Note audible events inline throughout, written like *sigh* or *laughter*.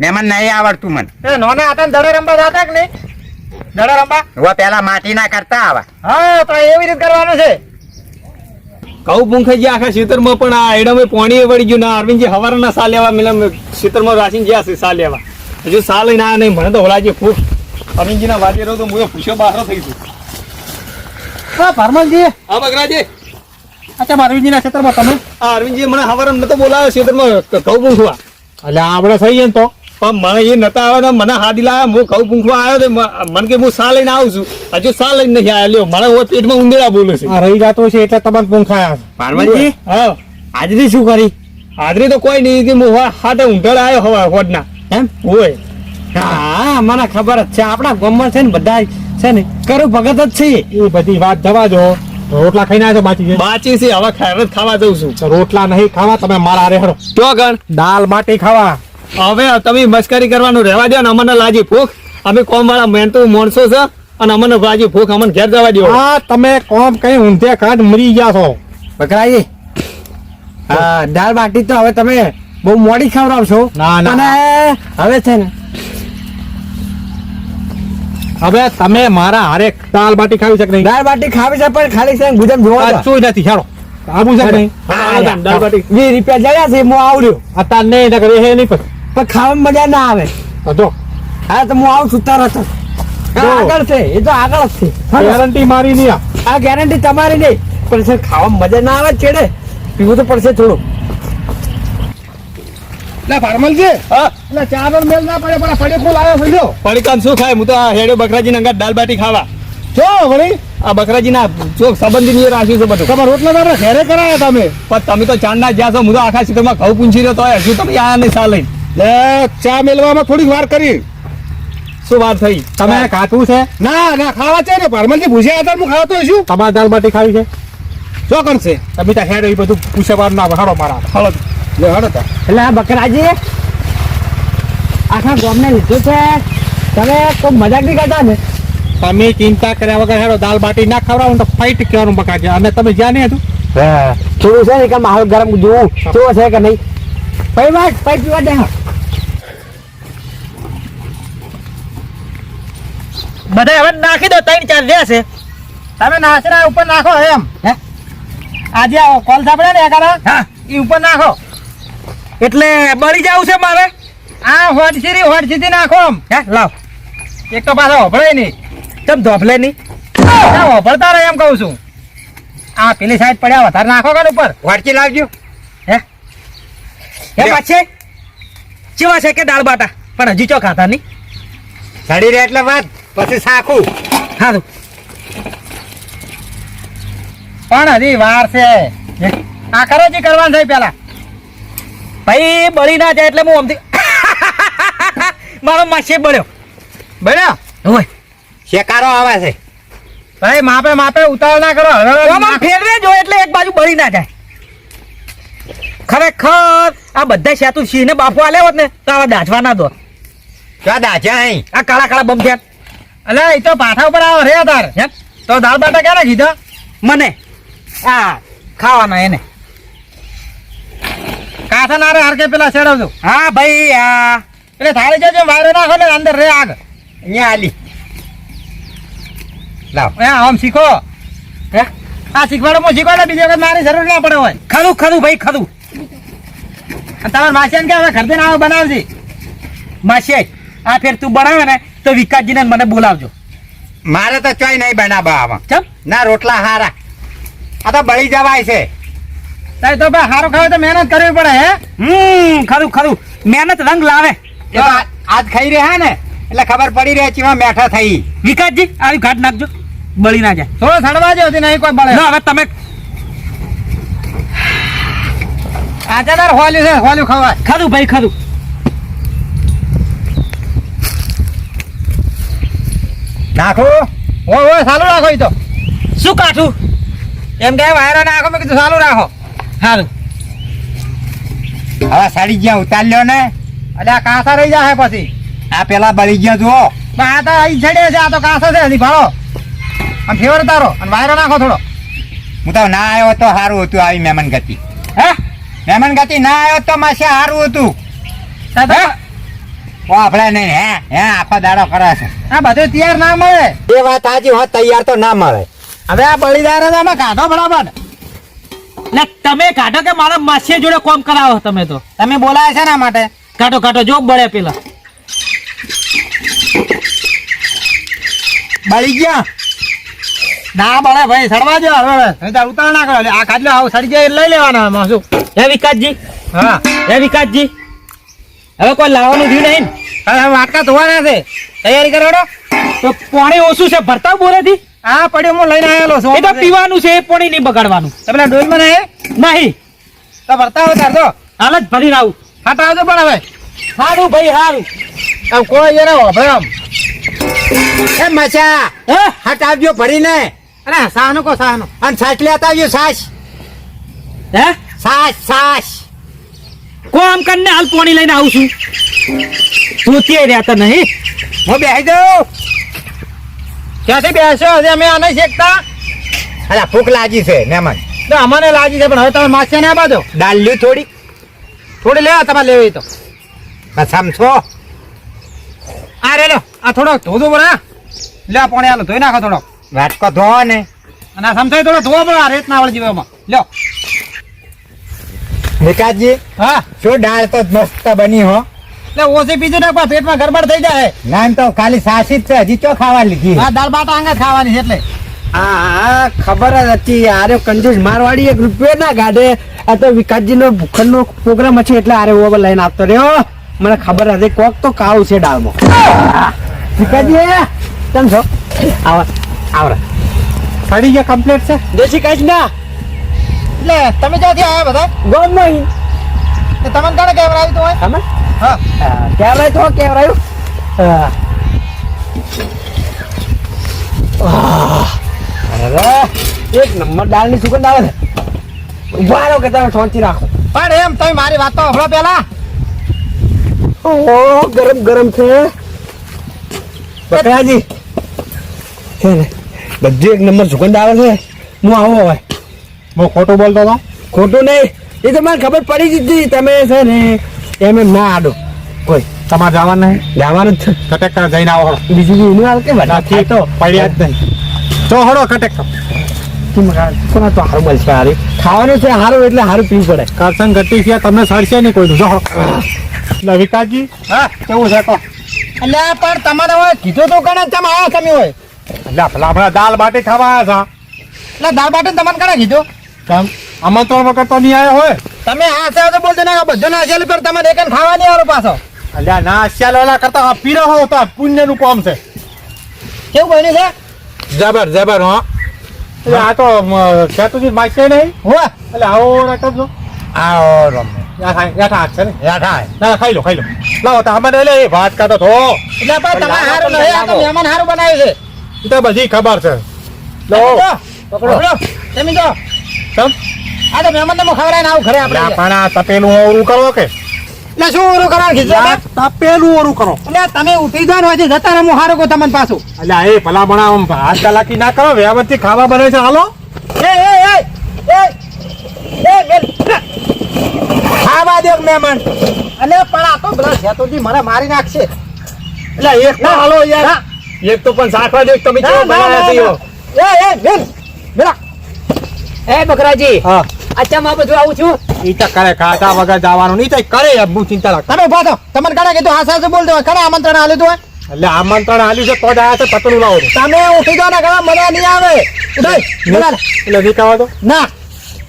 મહેમાન નહીં આવડતું મને. એ નોના હતા ને દડે રમવા જાતા કે નહીં? દડે રમવા? હવે પેલા માટીના કરતા આવા. હા તો એવી રીતે કરવાનું છે. કઉ ગયા આખા શીતરમાં પણ આ એડમે પોણીએ વળી ગયું. ના અરવિંદજી હવારના સા લેવા મિલમ શીતરમાં રાસીને ગયા છે સા લેવા. હજુ સા લઈને આયા નહીં મને તો હોલાજી ફૂટ અરવિંદજીના વાજે રહો તો હું તો પૂછ્યો બહાર થઈ છું હા પરમલજી હા બગરાજી. અચ્છા મારવીજીના ક્ષેત્રમાં તમે? આ અરવિંદજી મને હવારમાં નતો બોલાવ્યો ખેતરમાં કઉ પૂંખવા એટલે આપણે થઈ જાય ને તો. પણ મને એ નતા આવે ને મને હાડી લાવ્યા હું કઉ પૂંખવા આવ્યો તો મને કે હું સા લઈને આવું છું. હજુ સા લઈને નથી આવ્યો. લ્યો મને હવે પેટમાં ઉંદેડા બોલે છે. આ રહી જતો છે એટલે તમારે પૂંખાયા પાર્વતી? હા. હાજરી શું કરી? હાજરી તો કોઈ નહીં કે હું હાટે હાથે ઊંઘાડા આવ્યો હવા હોડના. એમ? હોય હા મને ખબર જ છે. આપણા ગામમાં છે ને બધા છે ને કરું ભગત જ છે એ બધી વાત જવા દો. રોટલા ખાઈને આવ્યા છો. બાકી બાચી છે હવે ખેરત ખાવા જઉં છું. રોટલા નહીં ખાવા તમે મારા રેહડો હરો તો ગણ દાલ બાટી ખાવા. હવે તમે મસ્કરી કરવાનું રહેવા દો ને અમને લાજી ભૂખ. અમે કોમ વાળા મહેનતુ માણસો છે અને અમને લાજી ભૂખ અમને ઘેર જવા દો હા તમે કોમ કઈ ઊંધે કાઢ મરી ગયા છો. બકરાજી હા દાળ બાટી તો હવે તમે બહુ મોડી ખવડાવશો. ના, ના. અને હવે છે ને? હવે તમે મારા હારે દાળ બાટી ખાવી છે નહીં? દાળ બાટી ખાવી છે પણ ખાલી છે ગુજરાત જોવા શું નથી ચાલો આબુ છે નહીં? દાલ બાટી. વીસ રૂપિયા જયા છે હું આવડ્યો. અત્યારે નહીં નકર એ નહીં પણ. પણ ખાવામાં મજા ના આવે. તો. હા તો હું આવું છું તરત આગળ છે એ તો આગળ જ છે. ગેરંટી મારી નહીં આ. ગેરંટી તમારી નહીં. પણ સર ખાવામાં મજા ના આવે છેડે. પીવું તો પડશે થોડું. લે ફાર્મલજી હા. એટલે ચાર નો મેલ ના પડે પણ પડે ફૂલ આવ્યો સમજો પડીકામ શું ખાય? હું તો આ હેડ્યો બકરાજી અંગત દાલ બાટી ખાવા. જો વળી. આ બકરાજી ના ચોક સંબંધી ની રાખ્યું છે બધું. તમારે રોટલા તો આપણે ઘરે કરાયા તમે. પણ તમે તો ચાંદના જ્યાં છો હું તો આખા ક્ષેત્રમાં ઘઉં પૂંછી રહ્યો તો હજુ તમે આ નહીં સા લઈને? લે ચા મેલવામાં થોડીક વાર કરી. શું વાત થઈ? તમે ખાતું છે? ના ના ખાવા છે ને પરમલજી ભૂસ્યા હતા હું ખાતો છું તમારે દાળ બાટી ખાવી છે શું કરશે તમે ત્યાં હેડ એ બધું વાર ના હાડો મારા. હળો લે હડો તા. એટલે આ બકરાજી આખા ગામને લીધું છે. તમે કોઈ મજાક નહીં કરતા ને? તમે ચિંતા કર્યા વગર હેડો દાળ બાટી ના ખવડાવો તો ફાઇટ કહેવાનું બકા છે અને તમે જ્યાં નહીં હતું? થોડું છે ને કે માહોલ ગરમ જોવું કેવો છે કે નહીં? પૈ વાત પૈ પીવા દે. બધા હવે નાખી દો ત્રણ ચાર છે. તમે નાસરા ઉપર નાખો એમ. હે? આજે આ કોલ સાંભળે ને એકારા હા. એ ઉપર નાખો. એટલે બળી જવું છે મારે? આ હોડસીરી સીરી હોડ સીધી નાખો આમ હે લાવ. એક તો પાછો હોભળે નહીં. તમ ધોપલે નહીં? હોભળતા રહે એમ કહું છું. આ પેલી સાઈડ પડ્યા વધારે નાખો કાન ઉપર. વાટકી લાવજો. હે? એ. પાછે? ચેવા છે કે દાળ બાટા? પણ હજી ચો ખાતા નહીં? સડી રહે એટલે વાત. પછી સાખું. સારું પણ હજી વાર છે. આ કરો જે કરવાનું થાય પેલા ભાઈ બળી ના જાય એટલે હું આમથી *laughs* મારો માસે બળ્યો. બળ્યો? હોય શેકારો આવે છે. ભાઈ માપે માપે ઉતાવળ ના કરો. હવે ફેરવે જો એટલે એક બાજુ બળી ના જાય. ખરેખર આ બધા સેતુ સિંહ ને બાપુ આલે હોત ને તો આવા દાજવા ના દો. ક્યાં દાચ્યા અહીં? આ કાળા કાળા બમ થયા અલે એ તો પાઠા ઉપર આવો રે તાર. તો દાળ બાટા ક્યારે કીધા? મને. આ ખાવાના એને. કાથા નારે હરકે પેલા ચડાવજો હા ભાઈ આ. એટલે થાળી જજો વાયરો નાખો ને અંદર રે આગ. અહીંયા આલી. લાવ. એ આમ શીખો. હે? આ શીખવાડો શીખવાડે બીજી વખત મારી જરૂર ના પડે હોય. ખરું ખરું ભાઈ ખરું. તમારા માસિયાને કે હવે ઘરથી આવો બનાવજી. માસી આ ફેર તું બનાવે ને તો વિકાસજીને મને બોલાવજો. મારે તો ચોય નહીં બનાવવા આમાં. ચમ? ના રોટલા હારા. આ તો બળી જવાય છે. તારે તો ભાઈ સારું ખાવે તો મહેનત કરવી પડે હે? હમ ખરું ખરું. મહેનત રંગ લાવે. આજ ખાઈ રહ્યા ને એટલે ખબર પડી રહી ચીમાં મેઠા થઈ. વિકાસજી આવી ઘાટ નાખજો. બળી ના જાય. થોડો સડવા જો નહીં કોઈ બળે. ના હવે તમે આજાદાર હોલ્યું છે હોલ્યું ખવાય. ખરું ભાઈ ખરું. નાખો ઓ ઓ સારું રાખો એ તો. શું કાઠું? એમ કે વાયરો નાખો મેં કીધું સારું રાખો. સારું હવે સાડી ગયા ઉતાર્યો ને. એટલે આ કાંસા રહી જશે પછી. આ પેલા બળી ગયા જુઓ. આ તો અહીં છડે છે આ તો કાંસો છે હજી ભાળો. અને ફેવર તારો. અને વાયરો નાખો થોડો. હું તો ના આવ્યો તો સારું હતું આવી મહેમાન ગતિ. હે? મહેમાન ગતિ ના આવ્યો તો માસે સારું હતું. તો- વાપરે નહીં હે? હે આખો દાડો કરે છે. આ બધું તૈયાર ના મળે? એ વાત સાચી હોત તૈયાર તો ના મળે. હવે આ બળીદાર અમે કાઢો બરાબર. ને તમે કાઢો કે મારા માસી જોડે કોમ કરાવો તમે તો? તમે બોલાય છે ના માટે? કાઢો કાઢો જો બળે પેલા. બળી ગયા? ના બળે ભાઈ સડવા જો હવે ઉતાર ના કરો આ કાઢલો આવું સડી જાય લઈ લેવાના શું? હે વિકાસજી? હા. હે વિકાસજી? હવે કોઈ લાવવાનું થયું નહીં. હવે વાટકા ધોવાના છે. તૈયારી કરો તો પાણી ઓછું છે. ભરતા બોરેથી હા પડ્યો હું લઈને આવેલો છું. એ તો પીવાનું છે એ પાણી નહીં બગાડવાનું. પેલા ડોલમાં નહીં? નહીં. તો ભરતા હોય તાર તો. હાલ જ ભરીને આવું. હાટ આવજો પણ હવે. સારું ભાઈ સારું આમ કોઈ જરા વાપરે આમ. એ મચા હે? હાટ આવજો ભરીને. અરે સાનું કો સાનું અને છાશ લેતા આવજો સાચ હે? સાચ છાશ કોમ કરીને હાલ પાણી લઈને આવું છું. તું ત્યાં રહેતા નહીં? હું બેસી દઉં ક્યાંથી બેસો હજી અમે આને શેકતા. અરે ભૂખ લાગી છે મહેમાન. તો અમને લાગી છે પણ હવે તમે માસ્યા ને બાજો દાલ લ્યો થોડી. થોડી લેવા તમારે લેવી તો. બસ સમજો આ રે લો આ થોડોક ધોધો બરા લે પાણી આલો ધોઈ નાખો થોડોક. વાટકો ધો ને. અને આ સમસાઈ થોડો ધોવો પડે આ રેત ના વળી જીવામાં લ્યો. વિકાસજી હા. શું દાળ તો મસ્ત બની હો. એટલે ઓછી પીજે નાખવા પેટમાં ગરબડ થઈ જાય. ના એમ તો ખાલી સાસી જ છે હજી ચો ખાવા લીધી? હા દાળ બાટા આંગા ખાવાની છે એટલે. હા ખબર જ હતી આરે કંજૂસ મારવાડી એક રૂપિયો ના ગાઢે. આ તો વિકાસજી નો ભૂખંડ નો પ્રોગ્રામ છે એટલે આરે ઓવર લઈને આપતો રહ્યો. મને ખબર હતી કોક તો કાવ છે ડાળમાં. વિકાસજી તમ છો? આવ આવરા ફરી ગયા કમ્પ્લીટ છે? દેશી કાંઈ જ ના. એટલે તમે ક્યાંથી આવ્યા બધા? ગોમ નહીં તમને કાણે કેમ આવ્યું હોય તમે? હા. કેવરાય તો કેવરાયું હા. અરે, એક નંબર દાળની સુગંધ આવે છે. ઊભા રહો કે તમે શાંતિ રાખો. પણ એમ તમે મારી વાત તો હમણાં પેલા ઓ ગરમ ગરમ છે. બકરાજી. છે ને બધી એક નંબર સુગંધ આવે છે. હું આવો હવે. હું ખોટું બોલતો હતો? ખોટું નહીં. એ તો મને ખબર પડી જ હતી. તમે છે ને એમ એમ ના આડો. કોઈ તમારે જવાનું નહીં? જવાનું જ છે. કટેક જઈને આવો બીજું બી એનું હાલ કે બધા નથી તો. પડ્યા જ નહીં. તો હળો કટેક કોના તો હારું મળશે હારી ખાવાનું છે હારું એટલે હારું પીવું પડે. કરસન ગતિ છે તમને સડશે નહીં કોઈનું જો એટલે વિકાસજી. હા? કેવું છે કહો એટલે પણ તમારે કીધું તો કણે તમે આવ્યા તમે હોય. એટલે હમણાં દાલ બાટી ખાવા આવ્યા એટલે દાળ બાટી તમને કણે કીધું? હતા કેમ આમંત્રણ વગર તો નહીં આવ્યો હોય. તમે આ તો બોલજો ના બધો ના પર તમારે એક ખાવા નહીં પાછો. અલ્યા ના શ્યાલોલા કરતા પીરો હો તો પુણ્યનું કામ છે. કેવું બન્યું છે? જબર જબર હો. આ તો ખેતુજી માગશે નહીં? હો એટલે આવો રાખજો આવો રમે. યાઠા યાઠા હાથ છે ને? યાઠા ના ખાઈ લો ખાઈ લો. લાવો તો એટલે ભાત કાઢો તો. એટલે પણ તમારે હારું નહીં આ તો મહેમાન હારું બનાવ્યું છે. તો બધી ખબર છે. લો પકડો. પકડો. તમે જો. કેમ આ તો મહેમાન તમે ને આવું ઘરે આપણે પણ આ તપેલું ઓરું કરો કે? એટલે શું ઓરું કીધું તમે? તપેલું ઓરું કરો. એટલે તમે ઉઠી જાવ આજે જતા રમો હારો કહું તમને પાછું. એટલે એ ભલા ભણા આમ હાથ કલાકી ના કરો વ્યવસ્થિત ખાવા બને છે હાલો. એ એ એ એ એ બેન ખાવા દે મહેમાન. અલે પણ આ તો પેલા શેતુજી મને મારી નાખશે. એટલે એક તો હાલો યાર. એક તો પણ સાખવા દે તમે ના, કેવો ના, ના, બનાવ્યા છો એ એ બેન. એ બકરાજી હા. અચ્છા માં બધું આવું છું. ઈ તો કરે ખાતા વગર જવાનું નહીં તો કરે હું ચિંતા રાખ. તમે ઊભા થો. તમને કડા કીધું હા સાચું બોલ દો કડા આમંત્રણ આલ્યું તું એટલે આમંત્રણ આલ્યું છે તો જ આયા છે પતલું લાવો તમે ઉઠી જાવ ને ઘણા મજા નહીં આવે. ઉઠાઈ બોલા એટલે નહીં ખાવા તો? ના.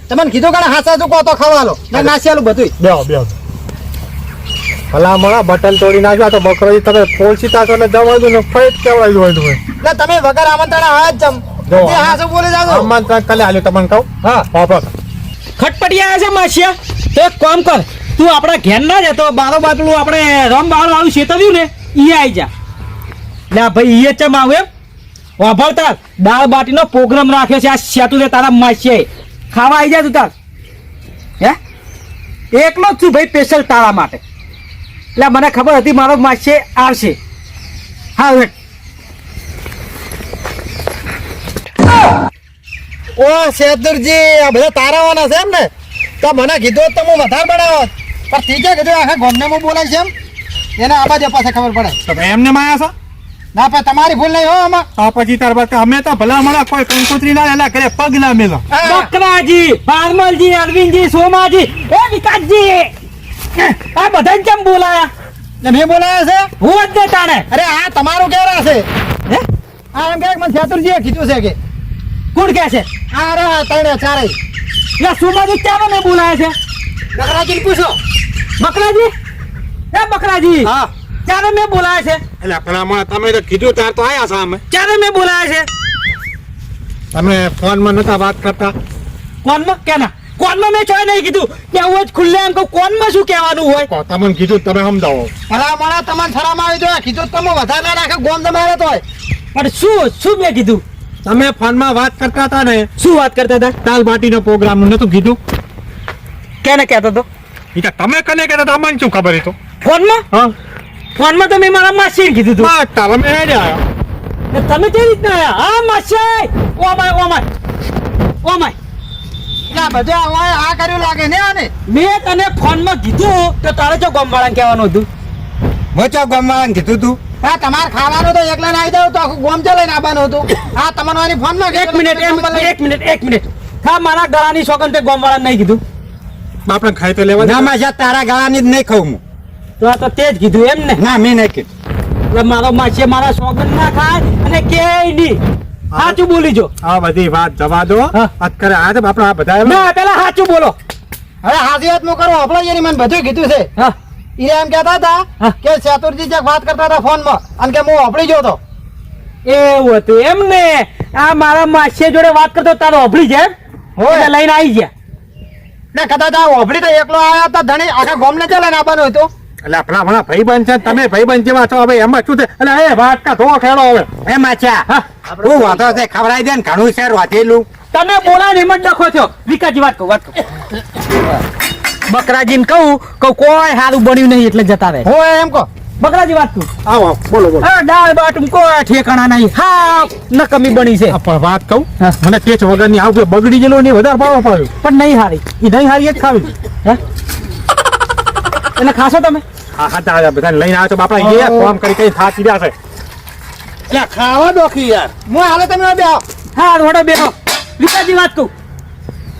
તમને કીધું કડા હા સાચું કહો તો ખવાલો ના નાસિયાલું બધું બેહો બેહો. ભલા મળા બટન તોડી નાખ્યા તો બકરો તમે ફોલ સીતા તો જવા દો ને ફરી જ કેવડાવી હોય તમે એટલે તમે વગર આમંત્રણ આવ્યા જ જમ. જો. હા શું બોલી જાજો આમંત્રણ કાલે આલ્યું તમને કહું. હા. બાપા ખટપટી છે માસિયા તો એક કામ કર તું આપણા ઘેર ના જતો બારો બાટલું આપણે રમ બાર વાળું શેતર્યું ને ઈ આવી જા. લે ભાઈ ઈ ચમ આવું એમ? વાભરતા દાળ બાટીનો પ્રોગ્રામ રાખ્યો છે આ સેતુ લે તારા માસિયાએ ખાવા આવી જા તું તાર. હે? એકલો જ છું ભાઈ સ્પેશિયલ તારા માટે. એટલે મને ખબર હતી મારો માસે આવશે. હા ઓ શેતુરજી આ બધા તારાવાના છે એમ ને? તો મને કીધું તો હું વધારે બનાવો પણ ઠીક છે કીધું આખા ગોમને હું બોલાય છે એમ. એને આવા જે પાસે ખબર પડે. તો ભાઈ એમને માયા છો? ના પણ તમારી ભૂલ નહીં હો આમાં. તો પછી તાર બાદ અમે તો ભલા મળા કોઈ કંકોત્રી ના એલા ઘરે પગ ના મેલો. બકરાજી ભારમલજી અરવિંદજી સોમાજી એ વિકાસજી આ બધાને કેમ બોલાયા? ને મેં બોલાયા છે? હું જ ને તાણે. અરે આ તમારું કેરા છે? હે? આ એમ કે મને શેતુરજીએ કીધું છે કે કોણ કે છે? અરે તણે ચારે. લે સુમાજી ક્યારે મેં બોલાય છે? બકરાજી પૂછો. બકરાજી? એ બકરાજી હા. ક્યારે મેં બોલાયા છે? એટલે પણ તમે તો કીધું ત્યાર તો આયા છો અમે ક્યારે મેં બોલાયા છે? તમે ફોનમાં નતા વાત કરતા? કોનમાં? કેના? કોનમાં મેં ચોય નહીં કીધું? કે હું જ ખુલ્લે એમ કહું કોનમાં શું કહેવાનું હોય? તમને કીધું તમે સમજાવો. ભલા મારા તમને શરમ આવી જોઈએ કીધું તમે વધારે ના રાખે ગોમ તમારે તો હોય. પણ શું શું મેં કીધું? તમે ફોનમાં વાત કરતા હતા ને? શું વાત કરતા હતા? દાલ બાટીનો પ્રોગ્રામ નતું કીધું. કેને કહેતો હતો? ઈટા તમે કને કહેતા હતા? અમને શું ખબર હતો તો? ફોનમાં? હા. ફોનમાં તો મેં મારા માસીને કીધું હતું હા તારા મેં હેડે આયા. ને તમે કેવી રીતના આયા? હા માસી oh my oh my. Oh my. બધું આ આ કર્યું લાગે ને આને? મેં તને ફોનમાં કીધું તો તારે જો ગોમવાળાને કહેવાનું હતું. મોચો ગમવાનું કીધું તું? હા તમારે ખાવાનું તો એકલા ના આવી દઉં તો આખું ગોમ લઈને આવવાનું હતું. હા આની ફોનમાં એક મિનિટ એક એક મિનિટ એક મિનિટ. હા મારા ગળાની સોગન તે ગોમવાળાને નહીં કીધું. આપણે ખાઈ તો લેવા. ના માં તારા ગાળાની જ નહીં ખાઉં હું. તો આ તો તે જ કીધું એમ ને? ના મેં નહીં કીધું. એટલે મારો માસી મારા સોગન ના ખાય અને કે નહીં. સાચું બોલી જો. આ બધી વાત જવા દો. હા. અત્યારે આ તો આપણે આ બધા ના પેલા સાચું બોલો. હવે હાજી વાત કરો આપણે એની મને બધું કીધું છે. હા. એ એમ કહેતા હતા કે ચતુર્જી જ્યાં વાત કરતા હતા ફોનમાં અને કે હું આપણી ગયો તો એવું હતું એમ ને? આ મારા માસી જોડે વાત કરતો તારો અભળી છે હોય. લઈને આવી ગયા. ને કદાચ આ ઓભળી તો એકલો આયા હતા ધણી આખા ગોમને ને આવવાનું હતું એટલે આપણા આપણા ભાઈ બન છે તમે ભાઈબંધ જેવા છો હવે એમાં શું છે? એટલે એ વાત કા ધો ખેડો હવે. એ માચા. હું. વાંધો છે ખવડાવી દે ને ઘણું શેર વાંચેલું તમે બોલાને એમ જ ડખો છો. વિકાસજી વાત કહો વાત કહું બકરાજીને કહું કહું કોઈ સારું બન્યું નહીં એટલે જતા રહે. હું એમ કહો. બકરાજી વાત તું આવો બોલો બોલો. હા દાળ બાટું કોઈ ઠેકાણા નહીં. હા નકમી બની છે. પણ વાત કહું મને ટેચ વગરની આવતું બગડી ગયેલો ને વધારે ભાવ પાડ્યું પણ નહીં હારી. એ નહીં હારી જ ખાવી. હે? એટલે ખાશો તમે? હા હા તારા બધા લઈને આવ્યો તો બાપા એ ફોન કરી કઈ થાકી રહ્યા છે. એટલે ખાવા દોખી યાર. હું હાલે તમે બે આવો હા બે બેહો. વિકાસજી વાત કહું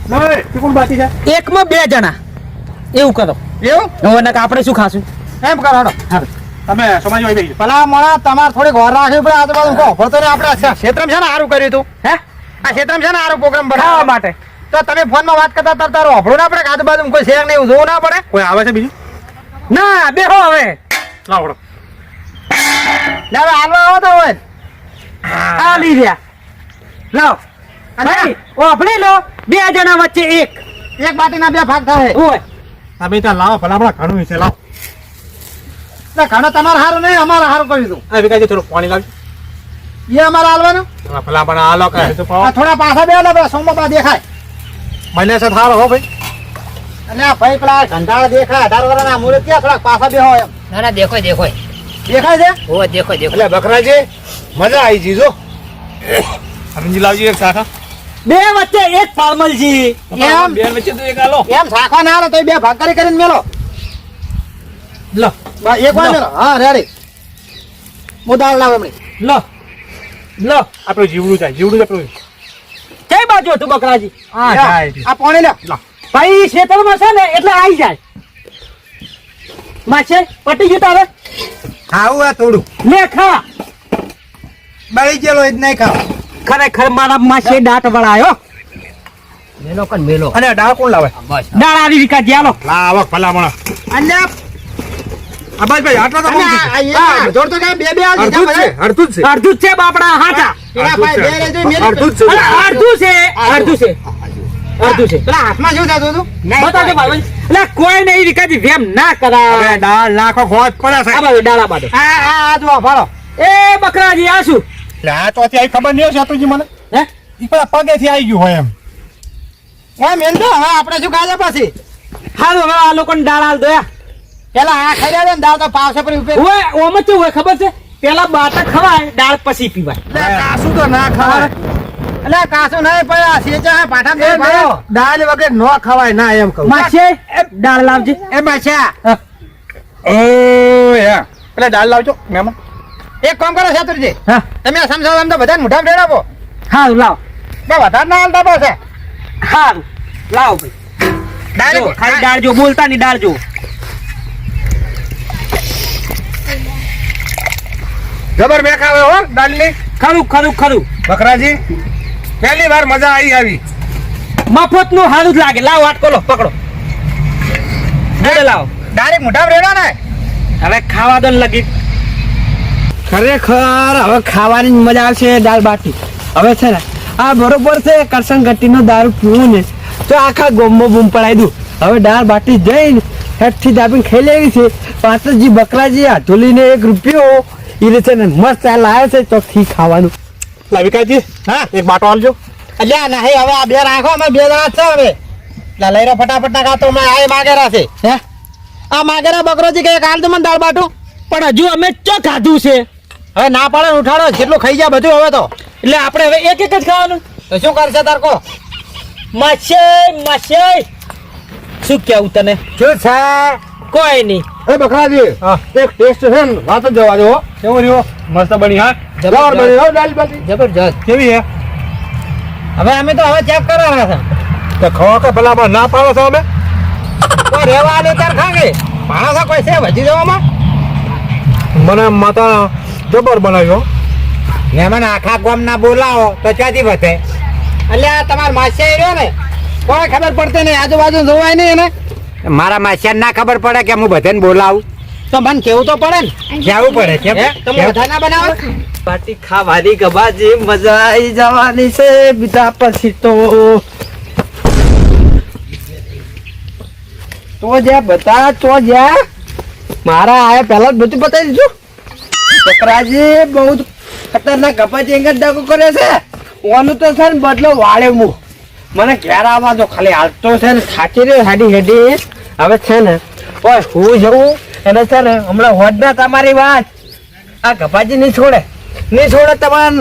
નહીં, કોણ બાકી છે? એકમાં બે જણા. એવું કરો. એવું? હવે આપણે શું ખાશું? એમ કરો હાલો. તમે સમાજ આવી ગઈ ભલા મોણા તમારે થોડી ઘર રાખવી પડે. આજુબાજુ કહો. તો આપણે ક્ષેત્રમાં છે ને સારું કર્યું તું. હે? આ ક્ષેત્રમાં છે ને સારું પ્રોગ્રામ બનાવવા માટે. તો તમે ફોનમાં વાત કરતા તાર તારું અભળું ના પડે આજુબાજુ કોઈ શેર નહીં જોવું ના પડે? કોઈ આવે છે બીજું? ના બેહો હવે. લાવડો લે હવે હાલવા આવો તો હોય આ લઈ રહ્યા. લાવ. ભાઈ ઓફળી લો. બે જણા વચ્ચે એક. એક બાટીના બે ભાગ થાય. ઓય તમે ત્યાં લાવો ભલા ભલા ઘણું છે લાવો એટલે ઘણો તમારે સારું નહીં અમારે સારું કર્યું તું આ વિકાસજી થોડું પાણી લાવજો. એ અમારે હાલવાનું હા, હાલો આ લોકો તો થોડા પાછા બે લે પેલા સોમબાપા દેખાય મને છે થારો હો ભાઈ અને આ ભાઈ પેલા ઘંટાળા દેખાય અઢાર વર્ષના મૂર્તિ ક્યાં થોડા પાછા બે હોય એમ ના ના દેખો દેખો દેખાય છે હો દેખો દેખો એટલે બકરાજી મજા આવી જીજો સમજી લાવજો એક શાખા બે વચ્ચે એક ફાર્મલજી એમ? બે વચ્ચે તો એક આલો એમ શાખા ના આલો તો બે ભાગ કરી કરીને મેલો. લો. એક વાર મેલો. હા રેડી હું દાળ લાવ એમણે લો. લો. આપણું જીવડું જાય જીવડું આપણું. કઈ બાજુ હતું બકરાજી? હા જાય આ પાણી લે. ભાઈ ખેતરમાં છે ને એટલે આવી જાય. માછે પટી ગયું તારે? ખાવું આ થોડું. લે ખા. બળી ગયેલો એ જ નહીં ખાવ. ખરેખર મારા માસે દાંત વળાયો. મેલો કન મેલો. અને ડાળ કોણ લાવે? બસ. દાળ આવી વિકાસજી આલો લાવો ભલા મણા અને અબાજભાઈ આટલા તો બહુ આ- છે. આ આ તો બે બે આ અડધું છે અડધું છે. અડધું છે બાપડા હાચા. પેલા ભાઈ બે રહેજો, મેલી અડધું છે. અડધું છે અડધું છે. અડધું છે. પેલા હાથમાં શું થતું હતું? બતાવજો ભાઈ એટલે કોઈ નહીં વિકાજી વેમ ના કરાવે દાળ નાખો ખોટ પડે છે. આ બાજુ ડાળા બાજુ. આ આ જુઓ ફાળો. એ બકરાજી આ શું? આ તો ખબર નહીં હશે તુજી મને. હે? ઈ પેલા પગેથી આવી ગયું હોય એમ. એમ મેન તો હવે આપણે શું ખાધા પછી? હારું હવે આ લોકોને દાળ હાલ દોયા પેલા આ ખાઈ રહ્યા ને દાળ તો પાવશે પર ઉપર ઓય ઓમ જ હોય ખબર છે? પેલા બાટા ખવાય દાળ પછી પીવાય. કાસું તો ના ખવાય. એટલે કાસું નહીં પણ આ સેચા પાઠા દાળ વગર ન ખવાય ના એમ કહું. માછે દાળ લાવજે. એ માછા. ઓ યા પેલા દાળ લાવજો મહેમાન એક કામ કરો શાસ્ત્રીજી. હા. તમે સમજાવો એમ તો બધા મોઢા આપો. હા લાવ. બે વધારે ના હાલતા પાસે હા લાવ ભાઈ. ખાલી ડાળજો બોલતા ની ડાળજો. જબર બે ખાવે હો દાળની ખરું ખરું ખરું. બકરાજી પહેલી વાર મજા આવી આવી. મફતનું સારું જ લાગે. લાવ વાટકો લો પકડો. જોડે લાવો. ડાયરેક્ટ મોઢા રેડા ને હવે ખાવા દો લગી. ખરેખર હવે ખાવાની મજા આવશે દાળ બાટી. હવે છે ને આ બરોબર છે કરસન ગટ્ટીનો દારૂ પીવું ને. તો આખા ગોમો બૂમ પડાવી દઉં. હવે દાળ બાટી જઈને હેઠથી દાબીને ખાઈ લેવી છે. પાત્રજી બકરાજી હાથોલીને એક રૂપિયો. એ રીતે ને મસ્ત આ લાવે છે ચોખ્ખી ખાવાનું. લવિકાજી હા? એક બાટો આલજો. અલ્યા નહીં હવે આ બે રાખો અમે બે જણા છે હવે. લઈ ફટાફટ ના ખાતો અમે આ માગેરા છે. હે? આ માગેરા બકરોજી કે કાલ તો મને દાળ બાટું? પણ હજુ અમે ચો ખાધું છે? હવે ના પાડે ઉઠાડો જેટલું ખાઈ જાય બધું હવે તો. એટલે આપણે હવે એક એક જ ખાવાનું? તો શું કરશે તાર કો? મસે મસે શું કેવું તને? શું છે? કોઈ નહીં. એ બકરાજી એક ટેસ્ટ છે ને વાત જ જવા દો. કેવું રહ્યો? મસ્ત બની હા? જબર બની હો દાલ બાટી જબરજસ્ત. કેવી હે હવે અમે તો હવે ચેક કરાવવા છે. તો ખવા કે ભલામાં ના પાડો છો અમે? તો રેવા આલે તાર ખાગે. માણસો કોઈ છે વધી જવામાં? મને માતા જબર બનાવ્યો. ને મને આખા ગામ ના બોલાવો તો ક્યાંથી વધે? એટલે આ તમારા માસિયા રહ્યો ને. કોઈ ખબર પડતી નહીં આજુબાજુ જોવાય નહીં એને. મારા માસિયા ના ખબર પડે કે હું બધાને બોલાવું. તો મને કેવું તો પડે ને? કેવું પડે? કેમ? તમે બધા ના બનાવો? પાટી ખાવાની ગબાજી મજા આવી જવાની છે. બીજા પછી તો તો જ્યાં બધા તો જ્યાં. મારા આયા પહેલા જ બધું બતાવી દીધું. છોકરાજી, બહુ જ ખતરનાક ગપાજી એંગર ડગો કરે છે. ઓનું તો છે ને બદલો વાળે મુ. મને ઘેર આવવા દો, ખાલી હાલતો છે ને સાચી રહ્યો હાડી હેડી. હવે છે ને, ઓય, હું જવું? એને છે ને, હમણાં હોદ ના તમારી વાત. આ ગપાજી નહીં છોડે. નહીં છોડે તમારે.